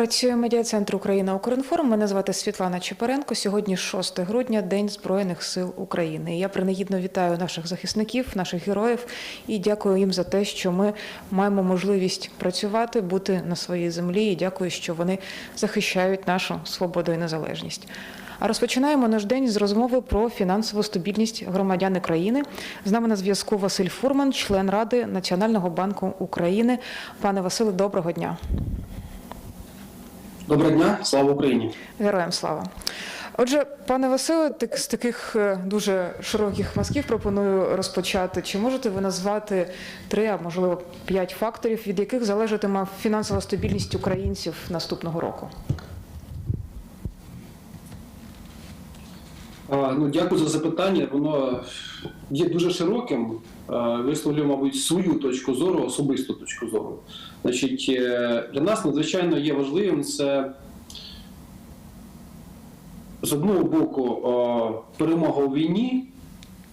Працює медіа-центр Україна Укрінформ. Мене звати Світлана Чепаренко. Сьогодні 6 грудня, День Збройних сил України. Я принагідно вітаю наших захисників, наших героїв і дякую їм за те, що ми маємо можливість працювати, бути на своїй землі. І дякую, що вони захищають нашу свободу і незалежність. А розпочинаємо наш день з розмови про фінансову стабільність громадян країни. З нами на зв'язку Василь Фурман, член Ради Національного банку України. Пане Василе, доброго дня. Доброго дня, слава Україні. Героям слава. Отже, пане Василе, так з таких е, дуже широких мазків пропоную розпочати. Чи можете ви назвати три, а можливо п'ять факторів, від яких залежатиме фінансова стабільність українців наступного року? Ну, дякую за запитання. Воно є дуже широким. Висловлю, мабуть, свою точку зору, особисту точку зору. Значить, е, для нас надзвичайно є важливим це з одного боку перемога у війні,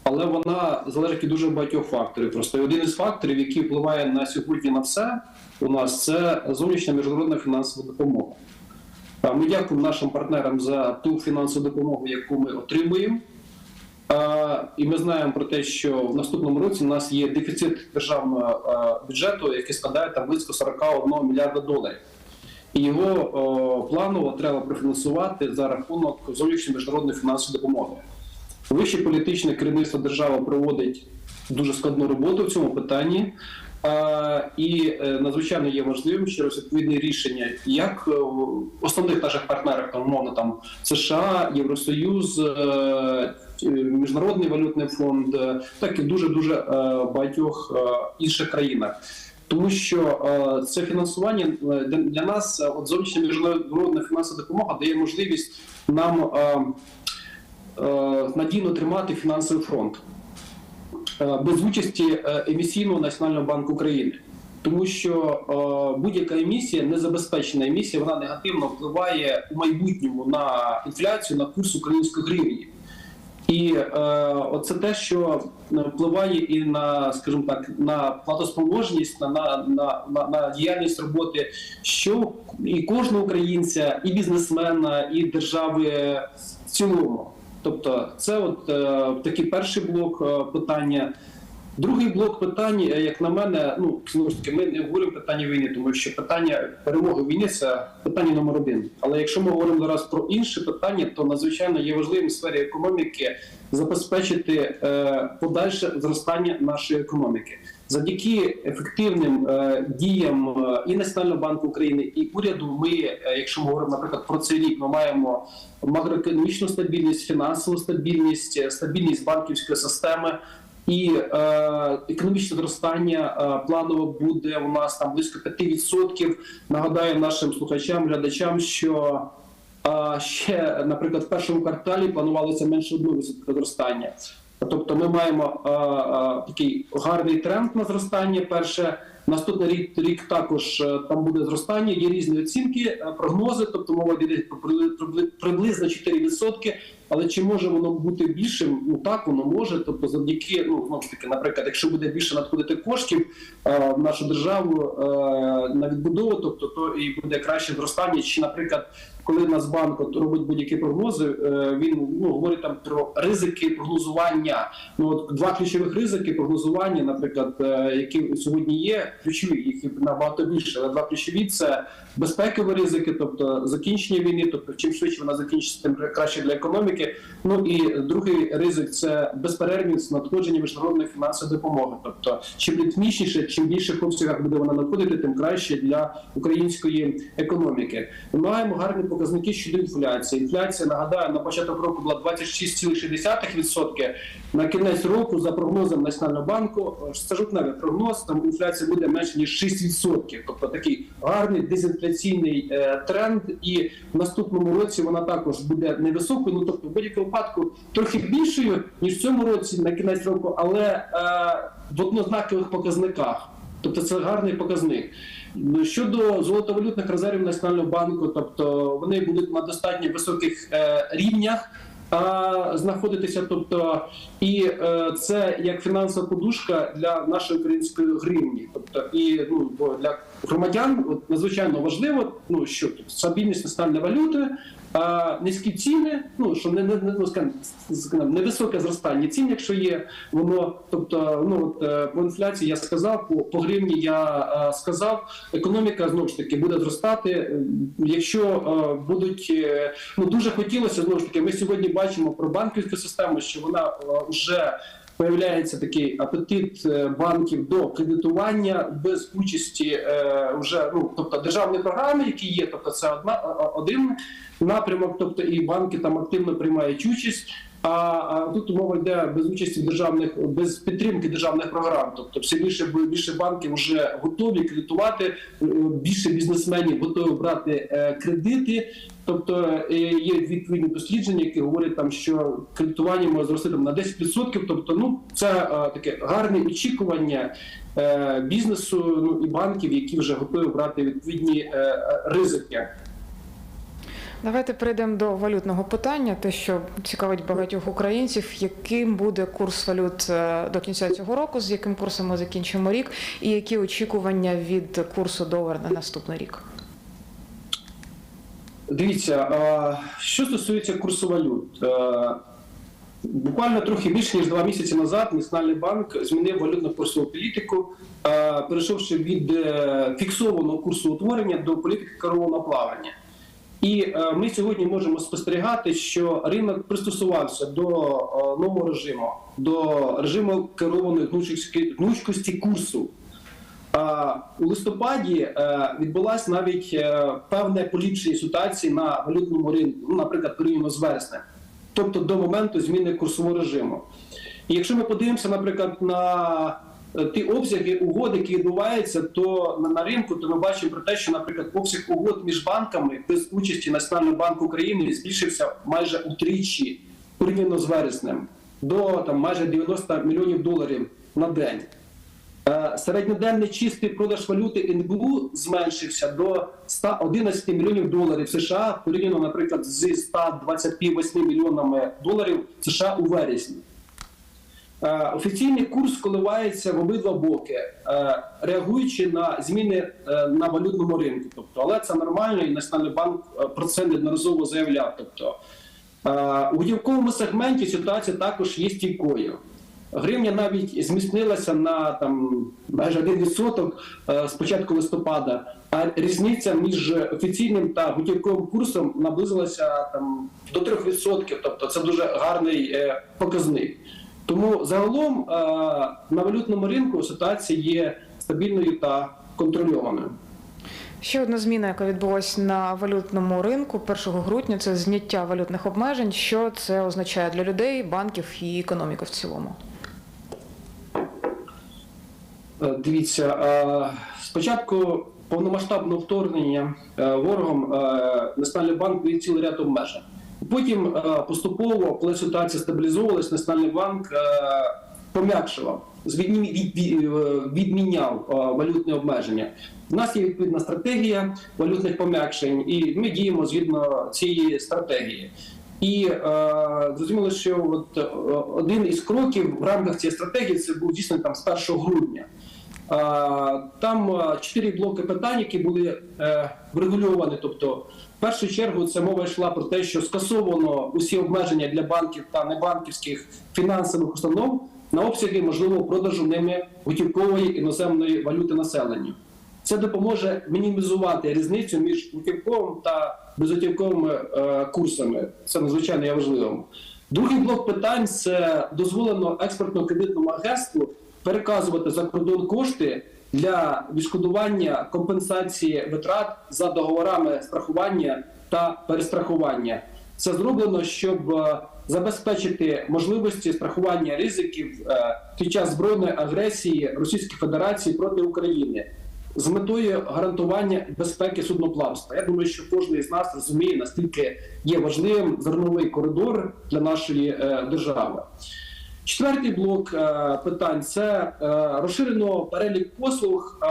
але вона залежить від дуже багатьох факторів. Просто один із факторів, який впливає на сьогодні на все, у нас це зовнішня міжнародна фінансова допомога. А Ми дякуємо нашим партнерам за ту фінансову допомогу, яку ми отримуємо. І ми знаємо про те, що в наступному році у нас є дефіцит державного бюджету, який складає там близько 41 мільярда доларів. І його планово треба профінансувати за рахунок зовнішньої міжнародної фінансової допомоги. Вище політичне керівництво держави проводить дуже складну роботу в цьому питанні. І е, надзвичайно є важливим через відповідне рішення як е, основних наших партнерів, там, умовно там США, Євросоюз, е, Міжнародний валютний фонд, так і дуже дуже багатьох інших країнах. Тому що це фінансування для, нас, от зовнішня міжнародна фінансова допомога дає можливість нам надійно тримати фінансовий фронт без участі е, емісійного Національного банку України. Тому що е, будь-яка емісія, незабезпечена емісія, вона негативно впливає у майбутньому на інфляцію, на курс української гривні. І е, оце те, що впливає і на, скажімо так, на платоспроможність, на, на, на, на діяльність роботи, що і кожного українця, і бізнесмена, і держави в цілому. Тобто, це от е, такий перший блок е, питання. Другий блок питань, е, як на мене, ну знову ж таки, ми не говоримо питання війни, тому що питання перемоги в війні це питання номер один. Але якщо ми говоримо зараз про інші питання, то надзвичайно є важливим в сфері економіки забезпечити е, подальше зростання нашої економіки. Завдяки ефективним е, діям е, і Національного банку України, і уряду, ми, е, якщо ми говоримо, наприклад, про цей рік, ми маємо макроекономічну стабільність, фінансову стабільність, стабільність банківської системи. І е, економічне зростання е, планово буде у нас там близько 5%. Нагадаю нашим слухачам, глядачам, що е, ще, наприклад, в першому кварталі планувалося менше 1% зростання. Тобто, ми маємо е, е, такий гарний тренд на зростання. Перше, наступний рік рік також е, там буде зростання. Є різні оцінки, прогнози. Тобто мова йде приблизно 4%. Але чи може воно бути більшим? Ну так воно може. Тобто, завдяки ну знову ж таки, наприклад, якщо буде більше надходити коштів е, в нашу державу е, на відбудову, тобто то і буде краще зростання. Чи, наприклад, коли Нацбанк робить будь-які прогнози, е, він ну говорить там про ризики прогнозування. Ну от два ключових ризики прогнозування, наприклад, е, які сьогодні є, ключові їх набагато більше. Але два ключові це безпекові ризики, тобто закінчення війни, тобто чим швидше вона закінчиться, тим краще для економіки. Ну і другий ризик це безперервність надходження міжнародної фінансової допомоги. Тобто, чим ритмічніше, чим більше обсягах буде вона надходити, тим краще для української економіки. Ми маємо гарні показники щодо інфляції. Інфляція нагадаю на початок року була 26,6%. На кінець року, за прогнозом Національного банку, це жовтневий прогноз, там інфляція буде менше ніж 6%. Тобто такий гарний дезінфляційний е, тренд. І в наступному році вона також буде невисокою. Ну тобто, в будь-якому випадку трохи більшою ніж в цьому році на кінець року, але е, в однознакових показниках. Тобто це гарний показник. Щодо золотовалютних резервів Національного банку, тобто вони будуть на достатньо високих е, рівнях а, знаходитися. Тобто, і е, це як фінансова подушка для нашої української гривні, тобто і ну для громадян от, надзвичайно важливо, ну що стабільність національної валюти, а, низькі ціни, ну що не, не, не, ну, невисоке зростання цін, якщо є воно, тобто, ну от е, по інфляції я сказав, по, по гривні я е, сказав, економіка знову ж таки буде зростати. Е, Якщо е, будуть е, ну дуже хотілося знову ж таки, ми сьогодні бачимо про банківську систему, що вона вже Появляється такий апетит е, банків до кредитування без участі вже ну тобто державні програми, які є, тобто це одна один напрямок, тобто і банки там активно приймають участь. А, тут мова йде без участі державних без підтримки державних програм. Тобто все більше більше банків вже готові кредитувати, е, більше бізнесменів готові брати е, кредити. Тобто е, є відповідні дослідження, які говорять там, що кредитування може зрости там на 10%. Тобто, ну це е, таке гарне очікування е, бізнесу ну і банків, які вже готові брати відповідні ризики. Давайте перейдемо до валютного питання, те, що цікавить багатьох українців, яким буде курс валют до кінця цього року, з яким курсом ми закінчимо рік, і які очікування від курсу долара на наступний рік. Дивіться, що стосується курсу валют. е, Буквально трохи більше ніж два місяці назад Національний банк змінив валютно курсову політику, е, перейшовши від е, фіксованого курсу утворення до політики керованого плавання. І е, ми сьогодні можемо спостерігати, що ринок пристосувався до е, нового режиму, до режиму керованої гнучкості курсу. У листопаді е, відбулася навіть е, певне поліпшення ситуації на валютному ринку, ну, наприклад, порівняно з вереснем, тобто до моменту зміни курсового режиму. І якщо ми подивимося, наприклад, на е, ті обсяги угод, які відбуваються, то на ринку, то ми бачимо про те, що, наприклад, обсяг угод між банками без участі Національного банку України збільшився майже утричі порівняно з вереснем до там майже 90 мільйонів доларів на день. Е, Середньоденний чистий продаж валюти НБУ зменшився до 111 мільйонів доларів США порівняно, наприклад, з 128 мільйонами доларів США у вересні. Е, Офіційний курс коливається в обидва боки, е, реагуючи на зміни на валютному ринку. Тобто, але це нормально, і Національний банк про це неодноразово заявляв. Тобто, у готівковому сегменті ситуація також є стійкою. Гривня навіть зміцнилася на там майже 1% е, з початку листопада, а різниця між офіційним та готівковим курсом наблизилася там до 3%. Тобто це дуже гарний е, показник. Тому загалом е, на валютному ринку ситуація є стабільною та контрольованою. Ще одна зміна, яка відбулася на валютному ринку 1 грудня, це зняття валютних обмежень. Що це означає для людей, банків і економіки в цілому? Е, Дивіться, е, спочатку повномасштабного вторгнення е, ворогом Національний банк ввів цілий ряд обмежень. Потім поступово, коли ситуація стабілізовувалась, Національний банк пом'якшував, відміняв е, валютні обмеження. У нас є відповідна стратегія валютних пом'якшень, і ми діємо згідно цієї стратегії. І зрозуміло, що от, один із кроків в рамках цієї стратегії це був дійсно там з 1 грудня. Там чотири блоки питань, які були е, врегульовані. Тобто, в першу чергу, це мова йшла про те, що скасовано усі обмеження для банків та небанківських фінансових установ на обсяги можливого продажу ними готівкової іноземної валюти населенню. Це допоможе мінімізувати різницю між готівковим та безготівковими е, курсами. Це надзвичайно є важливим. Другий блок питань це дозволено експортно-кредитному агентству переказувати за кордон кошти для відшкодування компенсації витрат за договорами страхування та перестрахування. Це зроблено, щоб е, забезпечити можливості страхування ризиків е, під час збройної агресії Російської Федерації проти України з метою гарантування безпеки судноплавства. Я думаю, що кожен із нас розуміє, наскільки є важливим зерновий коридор для нашої е, держави. Четвертий блок е, питань це е, розширено перелік послуг е,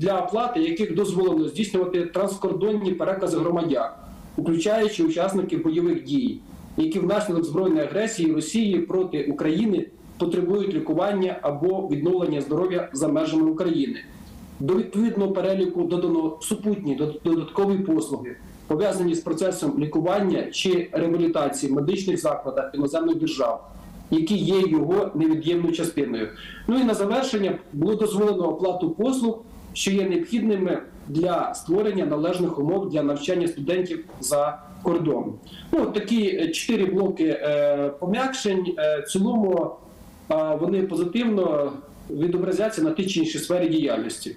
для оплати, яких дозволено здійснювати транскордонні перекази громадян, включаючи учасників бойових дій, які внаслідок збройної агресії Росії проти України потребують лікування або відновлення здоров'я за межами України. до відповідного переліку додано супутні дод- додаткові послуги, пов'язані з процесом лікування чи реабілітації в медичних закладах іноземних держав, які є його невід'ємною частиною. Ну і на завершення було дозволено оплату послуг, що є необхідними для створення належних умов для навчання студентів за кордоном. Ну, такі е, чотири блоки е, пом'якшень. Е, в цілому вони позитивно відобразяться на тій чи іншій сфері діяльності.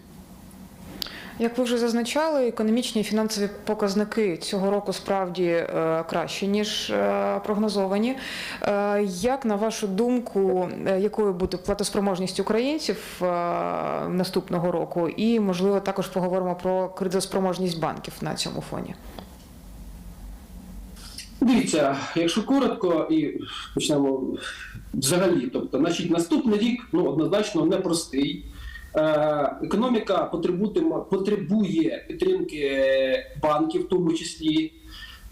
Як ви вже зазначали, економічні і фінансові показники цього року справді е, кращі ніж е, прогнозовані. Е, Як на вашу думку, якою буде платоспроможність українців наступного року? І можливо також поговоримо про кредитоспроможність банків на цьому фоні. Дивіться, якщо коротко і почнемо взагалі, тобто, значить, наступний рік ну однозначно непростий. Е, економіка потребує підтримки банків, в тому числі.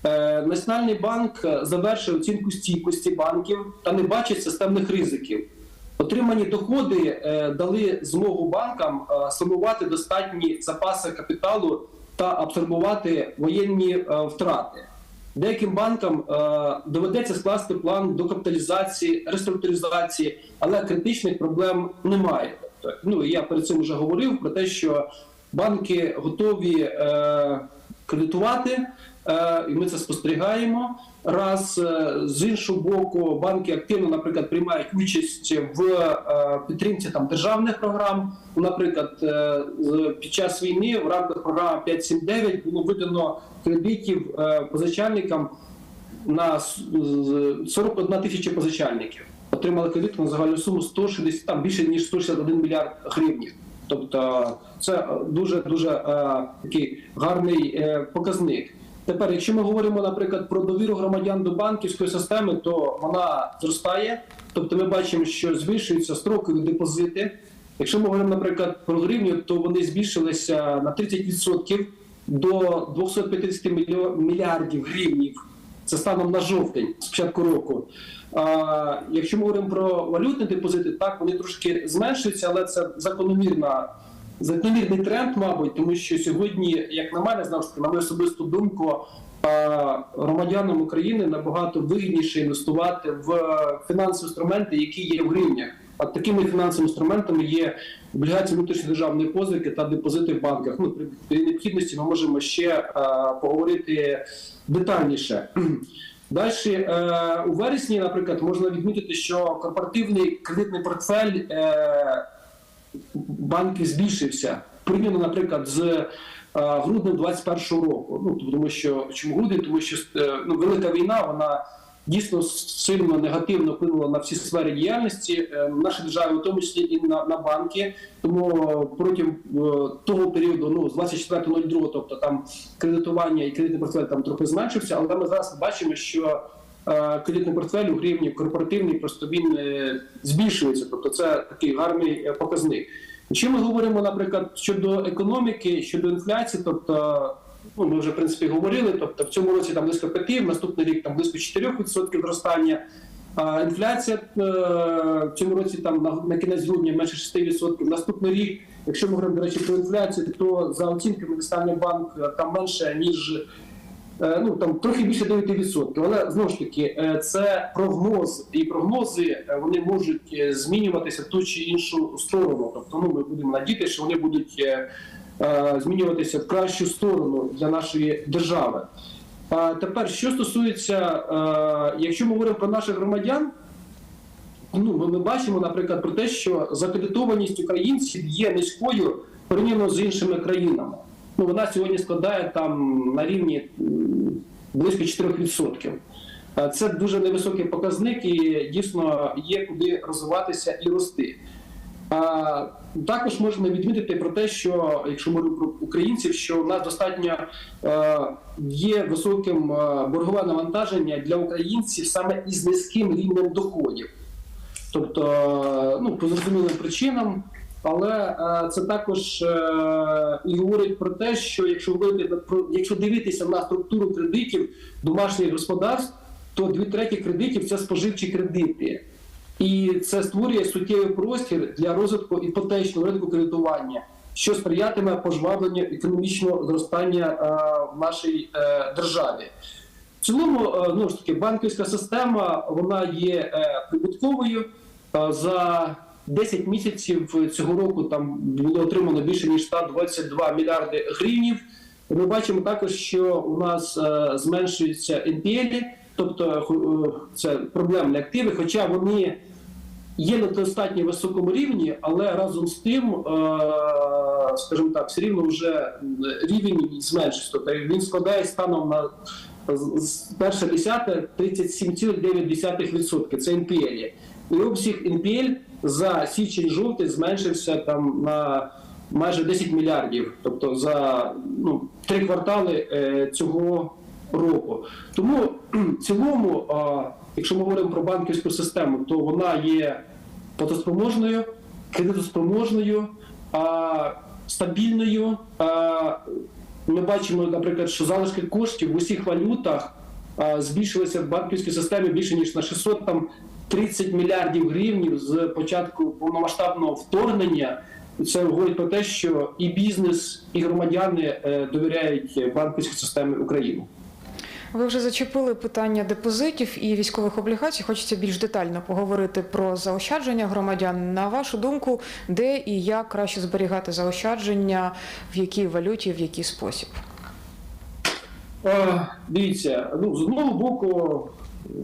Е, Національний банк завершив оцінку стійкості банків та не бачить системних ризиків. Отримані доходи е, дали змогу банкам сформувати достатні запаси капіталу та абсорбувати воєнні втрати. Деяким банкам доведеться скласти план докапіталізації, реструктуризації, але критичних проблем немає. Тобто, ну я перед цим вже говорив про те, що банки готові е, кредитувати, е, і ми це спостерігаємо. Раз е, з іншого боку, банки активно, наприклад, приймають участь в е, підтримці там державних програм. Наприклад, е, під час війни в рамках програми 5.7.9 було видано кредитів е, позичальникам на с- з- 41 тисяча позичальників. Отримали кредит на загальну суму 160, там більше ніж 161 мільярд гривень. Тобто це дуже дуже е, такий гарний е, показник. Тепер, якщо ми говоримо, наприклад, про довіру громадян до банківської системи, то вона зростає. Тобто, ми бачимо, що збільшуються строкові депозити. Якщо ми говоримо, наприклад, про гривню, то вони збільшилися на 30% до 250 мільйо- мільярдів гривнів. Це станом на жовтень з початку року. Якщо ми говоримо про валютні депозити, так вони трошки зменшуються, але це закономірна закономірний тренд, мабуть, тому що сьогодні, як на мене, знову ж таки, на мою особисту думку, громадянам України набагато вигідніше інвестувати в фінансові інструменти, які є в гривнях. А такими фінансовими інструментами є облігації внутрішньої державної позики та депозити в банках. Ну, при необхідності ми можемо ще поговорити детальніше. Далі е, у вересні, наприклад, можна відмітити, що корпоративний кредитний портфель е, банків збільшився порівняно, наприклад, з грудня груднем 2021 року. Ну тому що чому грудень? Тому що е, ну, велика війна вона дійсно сильно негативно вплинула на всі сфери діяльності е, нашої держави, в тому числі і на, на банки. Тому протягом е, того періоду, ну з 24.02, тобто там кредитування і кредитний портфель там трохи зменшився, але ми зараз бачимо, що е, кредитний портфель у гривні корпоративний просто він збільшується. Тобто це такий гарний показник. Якщо ми говоримо, наприклад, щодо економіки, щодо інфляції, тобто ну, ми вже в принципі говорили, тобто в цьому році там близько 5, в наступний рік там близько 4% зростання. А інфляція е, в цьому році там на, кінець грудня менше 6%. Наступний рік, якщо ми говоримо, до речі, про інфляцію, то за оцінками Національний банк е, там менше ніж е, ну там трохи більше 9%. Але знову ж таки, це прогноз, і прогнози вони можуть змінюватися в ту чи іншу сторону. Тобто, ну ми будемо надіяти, що вони будуть змінюватися в кращу сторону для нашої держави. Тепер, що стосується, е, якщо ми говоримо про наших громадян, ну ми, ми бачимо, наприклад, про те, що закредитованість українців є низькою порівняно з іншими країнами. Ну вона сьогодні складає там на рівні близько 4%. Е, Це дуже невисокий показник, і дійсно є куди розвиватися і рости. Також можна відмітити про те, що якщо ми про українців, що у нас достатньо е, є високим е, боргове навантаження для українців саме із низьким рівнем доходів. Тобто, е, ну по зрозумілим причинам, але це також і говорить про те, що якщо про якщо дивитися на структуру кредитів домашніх господарств, то дві треті кредитів це споживчі кредити. І це створює суттєвий простір для розвитку іпотечного ринку кредитування. що сприятиме пожвавленню економічного зростання е, в нашій е, державі. В цілому, ну ж таки, банківська система вона є прибутковою. За 10 місяців цього року там було отримано більше ніж 122 мільярди гривнів. Ми бачимо також, що у нас зменшуються NPL, тобто це проблемні активи, хоча вони є на достатньо високому рівні, але разом з тим, е, скажімо так, все рівно вже рівень зменшився. Тобто він складає станом на перше десяте 37,9%. Це NPL. І обсяг NPL за січень-жовтий зменшився там на майже 10 мільярдів, тобто за ну, три квартали е, цього року. Тому в цілому, якщо ми говоримо про банківську систему, то вона є платоспроможною, кредитоспроможною, стабільною. Ми бачимо, наприклад, що залишки коштів в усіх валютах збільшилися в банківській системі більше ніж на 600 там 30 мільярдів гривень з початку повномасштабного вторгнення. Це говорить про те, що і бізнес, і громадяни е, довіряють банківській системі України. Ви вже зачепили питання депозитів і військових облігацій. Хочеться більш детально поговорити про заощадження громадян. На вашу думку, де і як краще зберігати заощадження, в якій валюті, в який спосіб? Е, Дивіться, ну з одного боку,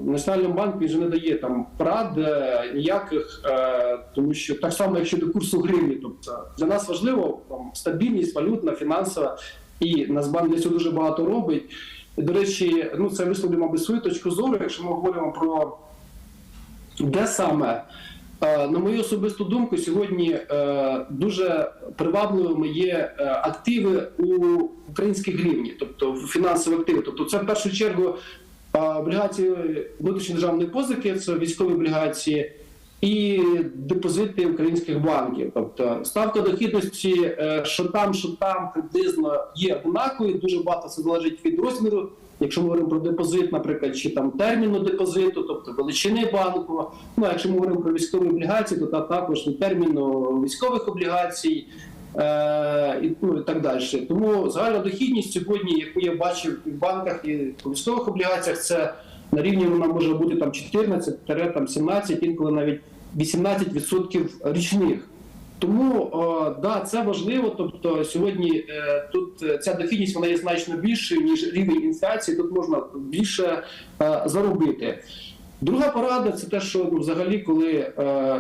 Національний банк він же не дає там порад е, ніяких, е, тому що так само, як щодо курсу гривні, тобто для нас важливо там стабільність валютна, фінансова, і Нацбанк для цього дуже багато робить. І, До речі, ну це висловлює, мабуть, свою точку зору, якщо ми говоримо про де саме. Е, На мою особисту думку, сьогодні е, дуже привабливими є е, активи у українській гривні, тобто фінансові активи. Тобто, це в першу чергу облігації внутрішньої державної позики, це військові облігації і депозити українських банків. Тобто ставка дохідності, е, що там, що там приблизно є однаковою. Дуже багато це залежить від розміру. Якщо ми говоримо про депозит, наприклад, чи там терміну депозиту, тобто величини банку. Ну а якщо ми говоримо про військові облігації, то та також терміну військових облігацій. Е, і, ну, і так далі. Тому загальна дохідність сьогодні, яку я бачив і в банках, і в військових облігаціях, це на рівні вона може бути там 14-17, інколи навіть 18% річних. Тому е, да, це важливо. Тобто сьогодні е, тут е, ця дохідність вона є значно більшою ніж рівень інфляції. Тут можна більше заробити. Друга порада це те, що ну, взагалі, коли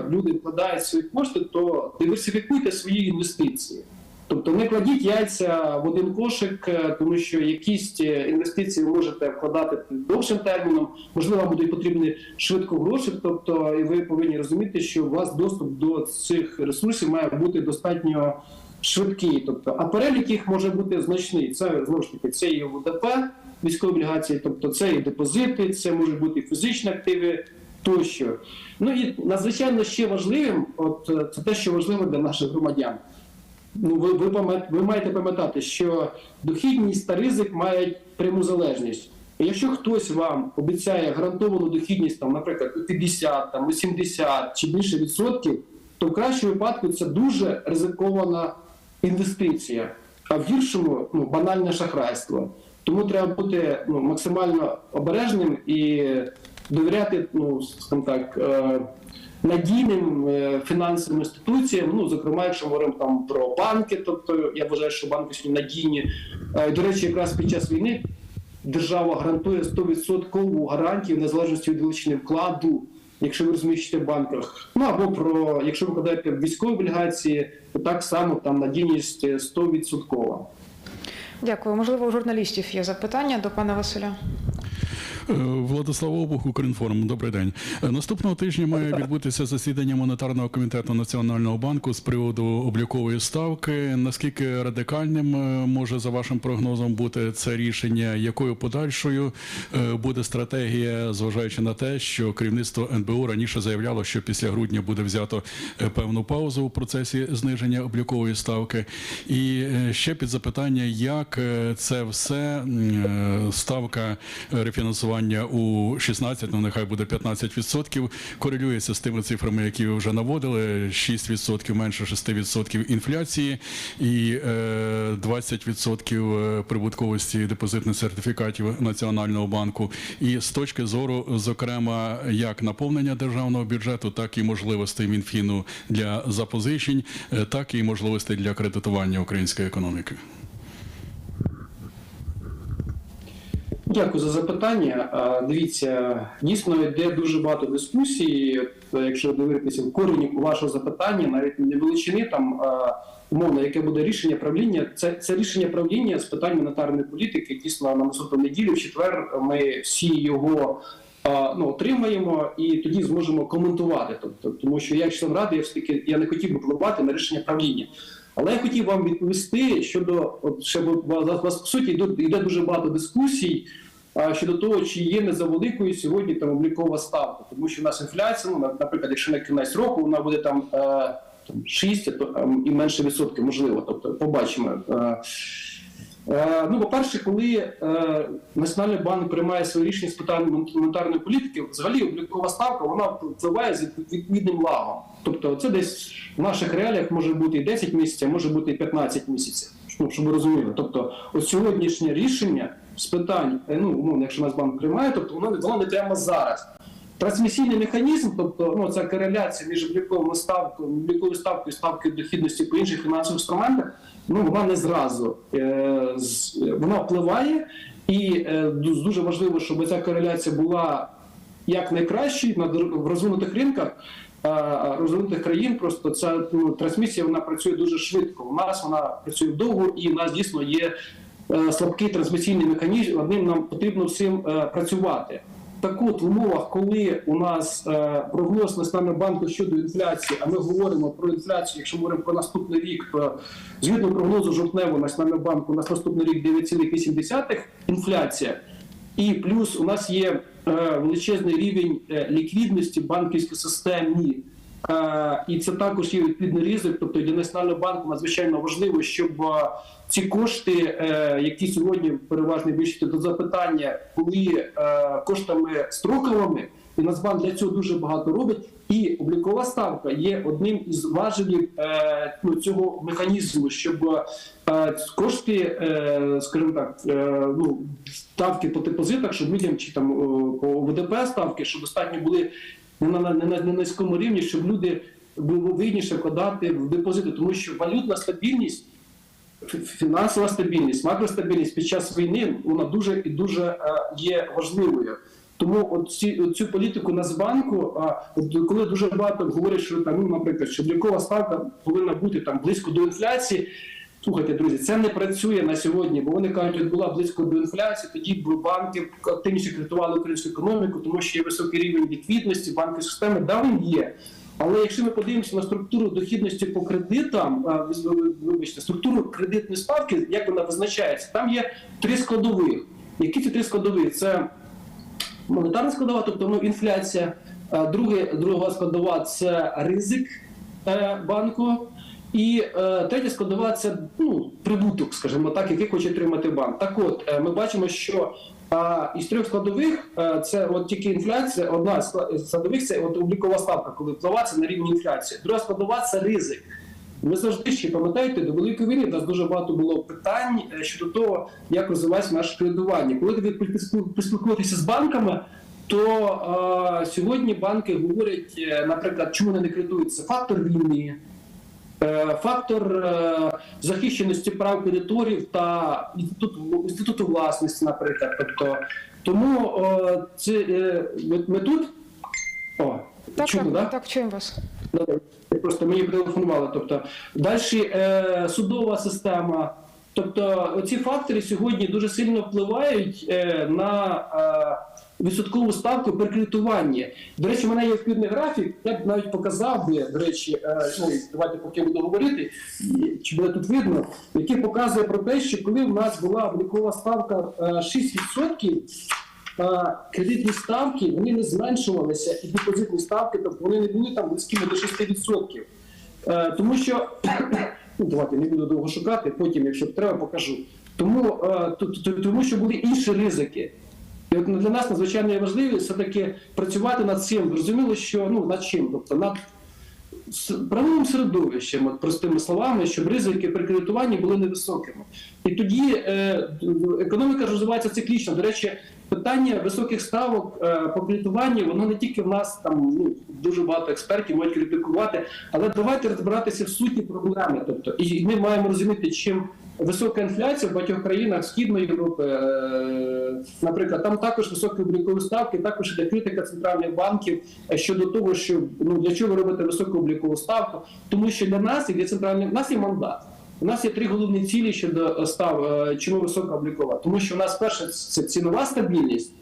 люди вкладають свої кошти, то диверсифікуйте свої інвестиції. Тобто не кладіть яйця в один кошик, е, тому що якісь е, інвестиції можете вкладати довшим терміном, можливо, вам будуть потрібні швидко гроші. Тобто, і ви повинні розуміти, що у вас доступ до цих ресурсів має бути достатньо швидкий. Тобто, а перелік їх може бути значний. Це знову ж таки це і ВДП, військові облігації, тобто це і депозити, це можуть бути фізичні активи тощо. Ну і надзвичайно ще важливим, от е, це те, що важливо для наших громадян. Ну, ви, ви, ви маєте пам'ятати, що дохідність та ризик мають пряму залежність. І якщо хтось вам обіцяє гарантовану дохідність, там, наприклад, 50, там, у 70 чи більше відсотків, то в кращому випадку це дуже ризикована інвестиція, а в гіршому ну, банальне шахрайство. Тому треба бути ну, максимально обережним і довіряти, ну, скажімо так, е, надійним е, фінансовим інституціям. Ну, зокрема, якщо говоримо там про банки, тобто я вважаю, що банки сьогодні надійні. Е, До речі, якраз під час війни держава гарантує 100% гарантію незалежності від величини вкладу. Якщо ви розміщуєте в банках, ну або про якщо ви вкладаєте в військові облігації, то так само там надійність е, 100%. Дякую. Можливо, у журналістів є запитання до пана Василя. Е, Владислав Обух, Укрінформ. Добрий день. Е, Наступного тижня має відбутися засідання монетарного комітету Національного банку з приводу облікової ставки. Наскільки радикальним е, може за вашим прогнозом бути це рішення? Якою подальшою буде стратегія, зважаючи на те, що керівництво НБУ раніше заявляло, що після грудня буде взято певну паузу у процесі зниження облікової ставки? І ще під запитання, як це все ставка рефінансування кредитування у 16, ну нехай буде 15%, корелюється з тими цифрами, які ви вже наводили: 6% менше 6% інфляції і е, 20% прибутковості депозитних сертифікатів Національного банку. І з точки зору, зокрема, як наповнення державного бюджету, так і можливостей Мінфіну для запозичень, е, так і можливостей для кредитування української економіки. Дякую за запитання. Дивіться, дійсно йде дуже багато дискусій. Якщо дивитися в корені вашого запитання, навіть не величини там умовно, яке буде рішення правління. Це, це рішення правління з питань монетарної політики. Дійсно, на наступну неділю, в четвер, ми всі його. Ну, отримаємо і тоді зможемо коментувати. Тобто, тому що я як член ради, я все таки я не хотів би впливати на рішення правління. Але я хотів вам відповісти щодо от ще вас, по суті йде, йде дуже багато дискусій а, щодо того, чи є не за великою сьогодні там облікова ставка, тому що в нас інфляція, ну на- наприклад, якщо на кінець року вона буде там, е, там 6 то, ем, і менше відсотків, можливо. Тобто, побачимо. Е, Ну, по-перше, коли е, Національний банк приймає свої рішення з питань монетарної політики, взагалі облікова ставка вона впливає з відповідним лагом. Тобто, це десь в наших реаліях може бути і 10 місяців, а може бути і 15 місяців. Ну, щоб ви розуміли. Тобто, ось сьогоднішнє рішення з питань, е, ну умовно, якщо Нацбанк приймає, тобто воно, воно не прямо зараз. Трансмісійний механізм, тобто ну, ця кореляція між обліковою ставкою, обліковою ставкою і ставкою дохідності по інших фінансових інструментах, ну вона не зразу е, вона впливає, і е, дуже важливо, щоб ця кореляція була як найкращою в розвинутих ринках. Розвинутих країн просто ця ну, трансмісія вона працює дуже швидко. У нас вона працює довго, і у нас дійсно є е, слабкий трансмісійний механізм. Над ним нам потрібно всім працювати. Так от, в умовах, коли у нас е, прогноз Національного банку щодо інфляції, а ми говоримо про інфляцію, якщо ми говоримо про наступний рік, то згідно прогнозу жовтневого Національного банку, у нас наступний рік 9,8 інфляція, і плюс у нас є е, величезний рівень е, ліквідності банківської системі. Е, і це також є відповідний ризик. Тобто для національного банку надзвичайно важливо, щоб е, ці кошти, е, які сьогодні переважно більшості до запитання, були коштами строковими, і Нацбанк для цього дуже багато робить. І облікова ставка є одним із важелів ну, цього механізму, щоб кошти, скажімо так, ну ставки по депозитах, щоб людям чи там по ВДП ставки, щоб достатньо були не на, не на, не низькому рівні, щоб люди було вигідніше вкладати в депозити, тому що валютна стабільність, фінансова стабільність, макростабільність під час війни вона дуже і дуже е, є важливою. Тому от цю політику Нацбанку, коли дуже багато говорять, що там, наприклад, що облікова ставка повинна бути там близько до інфляції. Слухайте, друзі, це не працює на сьогодні, бо вони кажуть, от була близько до інфляції, тоді банки активніше кредитували українську економіку, тому що є високий рівень ліквідності, банківської системи, да, він є. Але якщо ми подивимося на структуру дохідності по кредитам, вибачте, структуру кредитної ставки, як вона визначається, там є три складових. Які ці три складові? Це монетарна складова, тобто ну, інфляція. Друге, друга складова це ризик е, банку. І е, третя складова це ну, прибуток, скажімо так, який хоче отримати банк. Так от, е, ми бачимо, що е, із трьох складових е, це от тільки інфляція, одна з скла- складових це от облікова ставка, коли впливається на рівні інфляції. Друга складова це ризик. Ви завжди ще пам'ятаєте, до великої війни у нас дуже багато було питань е, щодо того, як розвивається наше кредитування. Коли ви поспіл- поспілкуєтеся з банками, то е, сьогодні банки говорять, е, наприклад, чому вони не кредитуються? Фактор війни, фактор е, захищеності прав кредиторів та інституту, інституту власності, наприклад. Тобто, тому е, це, е, ми, ми тут. О, Так, чудо, так, да? так, чуємо вас. Просто мені телефонували. Тобто далі е, судова система. Тобто, ці фактори сьогодні дуже сильно впливають е, на е, відсоткову ставку при кредитуванні. До речі, в мене є відповідний графік. Я б навіть показав би, до речі, е, ну, давайте поки буду говорити, чи буде тут видно, який показує про те, що коли в нас була облікова ставка е, 6%, а, кредитні ставки вони не зменшувалися, і депозитні ставки, тобто вони не були там близькими до 6%. Е, тому що ну, давайте не буду довго шукати, потім, якщо треба, покажу. Тому, е, тому що були інші ризики. І от для нас надзвичайно важливо все-таки працювати над цим. Зрозуміло, що ну над чим? Тобто над с- правовим середовищем, от простими словами, щоб ризики при кредитуванні були невисокими. І тоді е, економіка розвивається циклічно. До речі, питання високих ставок е, по кредитуванню, воно не тільки в нас там ну, дуже багато експертів можуть критикувати, але давайте розбиратися в суті проблеми. Тобто, і ми маємо розуміти, чим висока інфляція в багатьох країнах Східної Європи, е, наприклад, там також високі облікові ставки, також йде критика центральних банків е, щодо того, що ну для чого робити високу облікову ставку, тому що для нас і для центральних нас є мандат. У нас є три головні цілі щодо став е, чому висока облікова, тому що у нас перше це цінова стабільність.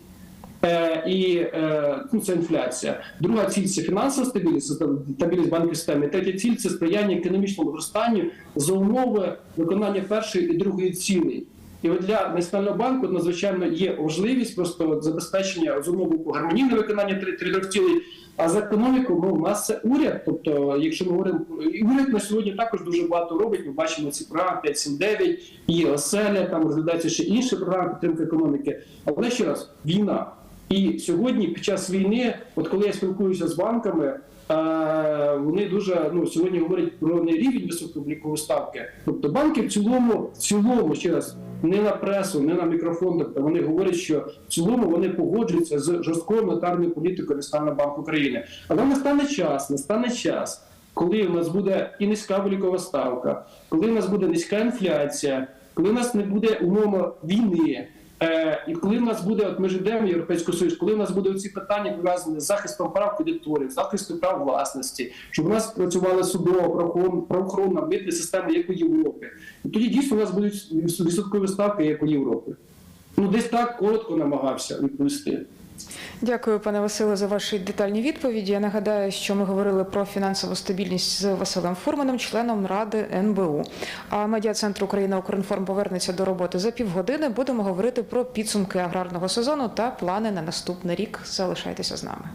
Е, і е, ну, це інфляція. Друга ціль це фінансова стабільність, стабільність банківської системи. Третя ціль це сприяння економічному зростанню за умови виконання першої і другої цілей. І от для національного банку надзвичайно є можливість просто забезпечення з умов боку гармонійне виконання трьох цілей. А за економіку ну, у нас це уряд. Тобто, якщо ми говоримо, і уряд на сьогодні також дуже багато робить. Ми бачимо ці програми 5.7.9, і оселя, там розглядаються ще інші програми підтримки економіки. Але ще раз, війна. І сьогодні, під час війни, от коли я спілкуюся з банками, е, вони дуже ну сьогодні говорять про не рівень високооблікової ставки. Тобто банки в цілому, в цілому ще раз не на пресу, не на мікрофон. Тобто вони говорять, що в цілому вони погоджуються з жорсткою монетарною політикою Національного банку України. Але настане час, настане час, коли у нас буде і низька облікова ставка, коли у нас буде низька інфляція, коли у нас не буде умовно війни. Е, і коли в нас буде, от ми ж йдемо в Європейську Союз, коли в нас буде ці питання пов'язані з захистом прав кредиторів, захистом прав власності, щоб у нас працювала судова правоохорон- правоохоронна митна система, як у Європі. І тоді дійсно у нас будуть відсоткові ставки, як у Європі. Ну десь так коротко намагався відповісти. Дякую, пане Василе, за ваші детальні відповіді. Я нагадаю, що ми говорили про фінансову стабільність з Василем Фурманом, членом Ради НБУ. А медіа-центр Україна Укрінформ повернеться до роботи за півгодини. Будемо говорити про підсумки аграрного сезону та плани на наступний рік. Залишайтеся з нами.